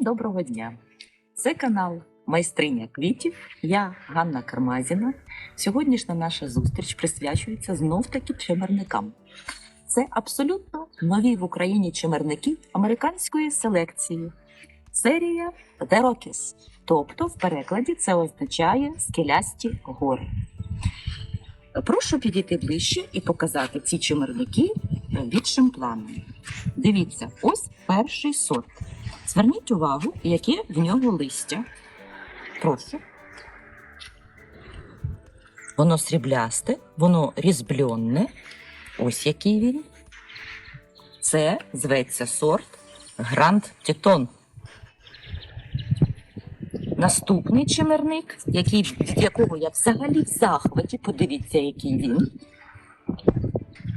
доброго дня! Це канал Майстриня квітів. Я Ганна Кармазіна. Сьогоднішня наша зустріч присвячується знов таки чимерникам. Це абсолютно нові в Україні чимерники американської селекції. Серія The Rockies. Тобто, в перекладі це означає скелясті гори. Прошу підійти ближче і показати ці чимерники більшим планом. Дивіться, ось перший сорт. Зверніть увагу, яке в нього листя. Прошу. Воно сріблясте, воно різбльонне. Ось який він. Це зветься сорт Гранд Тітон. Наступний чимерник, який, від якого я взагалі в захваті, подивіться, який він.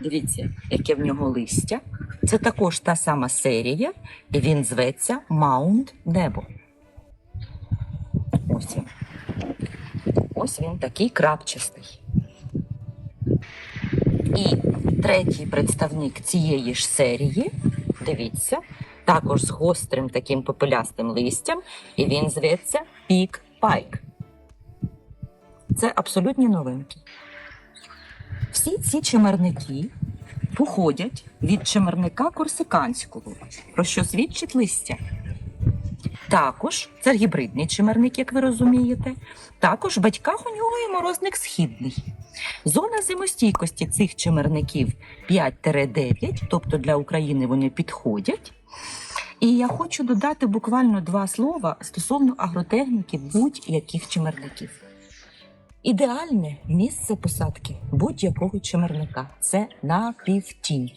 Дивіться, яке в нього листя. Це також та сама серія, і він зветься Маунт Небо. Ось він. Ось він такий крапчастий. І третій представник цієї ж серії, дивіться, також з гострим таким попелястим листям, і він зветься Пік Пайк. Це абсолютні новинки. Всі ці чимерники походять від чимерника корсиканського, про що свідчить листя. Також це гібридний чимерник, як ви розумієте. Також в батьках у нього і морозник східний. Зона зимостійкості цих чимерників 5-9, тобто для України вони підходять. І я хочу додати буквально два слова стосовно агротехніки будь-яких чимерників. Ідеальне місце посадки будь-якого чимерника це напівтінь.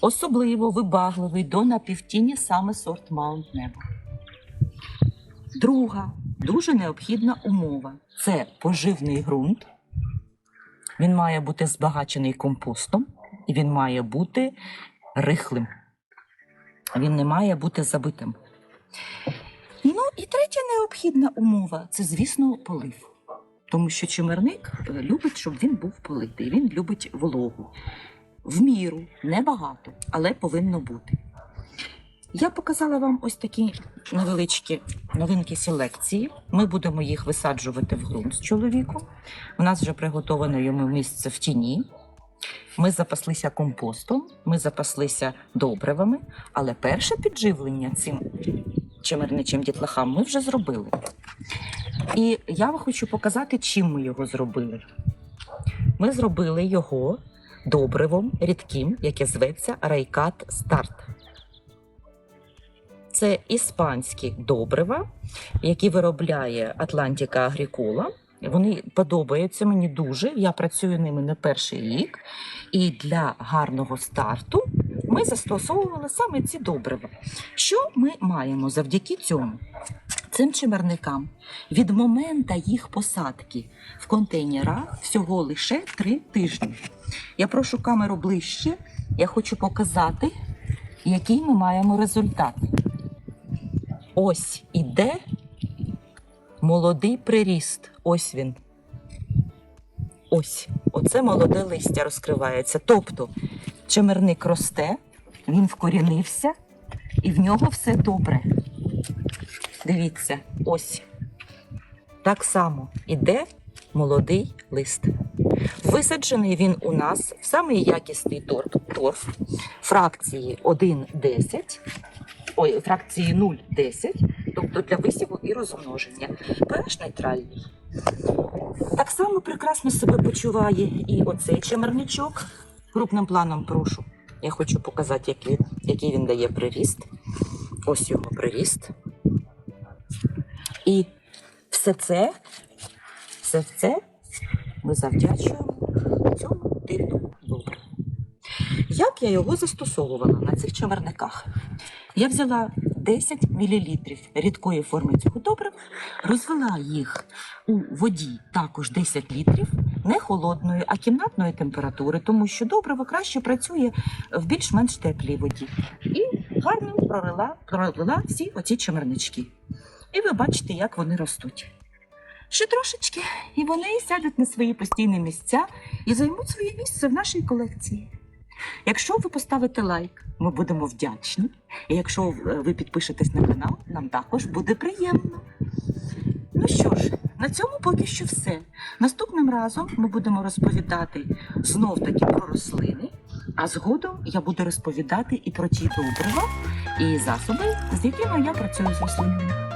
Особливо вибагливий до напівтіні саме сорт Маунт Небо. Друга дуже необхідна умова це поживний ґрунт. Він має бути збагачений компостом і він має бути рихлим. Він не має бути забитим. Ну і третя необхідна умова це, звісно, полив. Тому що чимерник е, любить, щоб він був политий. Він любить вологу. В міру, небагато, але повинно бути. Я показала вам ось такі невеличкі новинки селекції. Ми будемо їх висаджувати в ґрунт з чоловіком. У нас вже приготоване йому місце в тіні. Ми запаслися компостом, ми запаслися добривами, але перше підживлення цим чимерничим дітлахам ми вже зробили. І я вам хочу показати, чим ми його зробили. Ми зробили його добривом рідким, яке зветься Райкат Старт. Це іспанські добрива, які виробляє Атлантика Агрікола. Вони подобаються мені дуже. Я працюю ними не перший рік. І для гарного старту ми застосовували саме ці добрива. Що ми маємо завдяки цьому? Цим чимерникам від моменту їх посадки в контейнерах всього лише три тижні. Я прошу камеру ближче. Я хочу показати, який ми маємо результат. Ось іде молодий приріст. Ось він. Ось. Оце молоде листя розкривається. Тобто чимерник росте, він вкорінився, і в нього все добре. Дивіться, ось. Так само іде молодий лист. Висаджений він у нас в самий якісний торф, торф фракції 1,10, ой, фракції 0,10, тобто для висіву і розмноження. pH нейтральний. Так само прекрасно себе почуває і оцей чимерничок. Крупним планом прошу. Я хочу показати, який, який він дає приріст. Ось його приріст. І все це, все це ми завдячуємо цьому дивному добриву. Як я його застосовувала на цих чаверниках? Я взяла 10 мл рідкої форми цього добрива, розвела їх у воді також 10 літрів, не холодної, а кімнатної температури, тому що добриво краще працює в більш-менш теплій воді. І гарно пролила, пролила всі оці чимернички. І ви бачите, як вони ростуть. Ще трошечки, і вони сядуть на свої постійні місця і займуть своє місце в нашій колекції. Якщо ви поставите лайк, ми будемо вдячні. І якщо е, ви підпишетесь на канал, нам також буде приємно. Ну що ж, на цьому поки що все. Наступним разом ми будемо розповідати знов таки про рослини, а згодом я буду розповідати і про ті добрива, і засоби, з якими я працюю з рослинами.